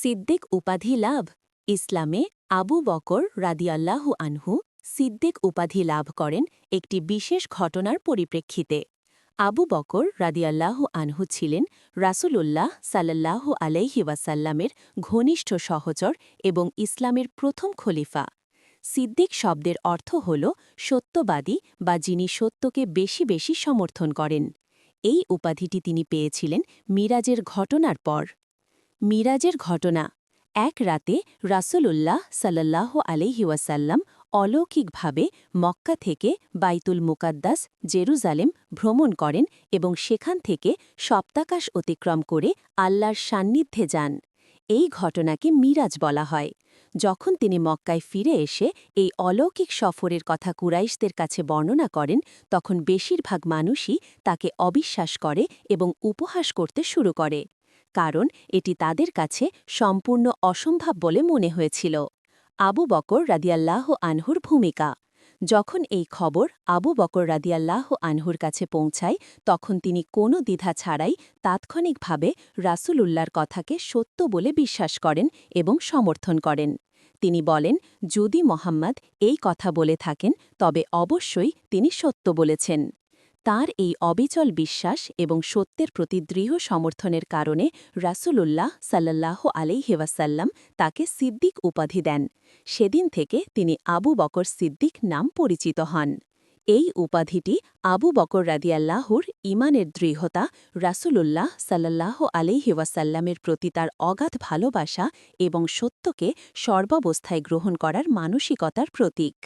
সিদ্দিক উপাধি লাভ। ইসলামে আবু বকর রাদিয়াল্লাহু আনহু সিদ্দিক উপাধি লাভ করেন একটি বিশেষ ঘটনার পরিপ্রেক্ষিতে। আবু বকর রাদিয়াল্লাহু আনহু ছিলেন রাসূলুল্লাহ সাল্লাল্লাহু আলাইহি ওয়াসাল্লামের ঘনিষ্ঠ সহচর এবং ইসলামের প্রথম খলিফা। সিদ্দিক শব্দের অর্থ হল সত্যবাদী বা যিনি সত্যকে বেশি বেশি সমর্থন করেন। এই উপাধিটি তিনি পেয়েছিলেন মিরাজের ঘটনার পর। মিরাজের ঘটনা। এক রাতে রাসূলুল্লাহ সাল্লাহ আলহিউসাল্লাম অলৌকিকভাবে মক্কা থেকে বাইতুল মুকাদ্দাস, জেরুজালেম ভ্রমণ করেন এবং সেখান থেকে সপ্তাকাশ অতিক্রম করে আল্লাহর সান্নিধ্যে যান। এই ঘটনাকে মিরাজ বলা হয়। যখন তিনি মক্কায় ফিরে এসে এই অলৌকিক সফরের কথা কুরাইশদের কাছে বর্ণনা করেন, তখন বেশিরভাগ মানুষই তাকে অবিশ্বাস করে এবং উপহাস করতে শুরু করে। কারণ এটি তাদের কাছে সম্পূর্ণ অসম্ভব বলে মনে হয়েছিল। আবু বকর রাদিয়াল্লাহ আনহুর ভূমিকা। যখন এই খবর আবু বকর রাদিয়াল্লাহ আনহুর কাছে পৌঁছায়, তখন তিনি কোনো দ্বিধা ছাড়াই তাৎক্ষণিকভাবে রাসূলুল্লাহর কথাকে সত্য বলে বিশ্বাস করেন এবং সমর্থন করেন। তিনি বলেন, যদি মোহাম্মদ এই কথা বলে থাকেন, তবে অবশ্যই তিনি সত্য বলেছেন। তার এই অবিচল বিশ্বাস এবং সত্যের প্রতি দৃঢ় সমর্থনের কারণে রাসূলুল্লাহ সাল্লাহ আলাইহেওয়াসাল্লাম তাকে সিদ্দিক উপাধি দেন। সেদিন থেকে তিনি আবু বকর সিদ্দিক নাম পরিচিত হন। এই উপাধিটি আবু বকর রাদিয়াল্লাহুর ইমানের দৃঢ়তা রাসূলুল্লাহ সাল্লাহ আলাইহিওয়াসাল্লামের প্রতি তার অগাধ ভালোবাসা এবং সত্যকে সর্বাবস্থায় গ্রহণ করার মানসিকতার প্রতীক।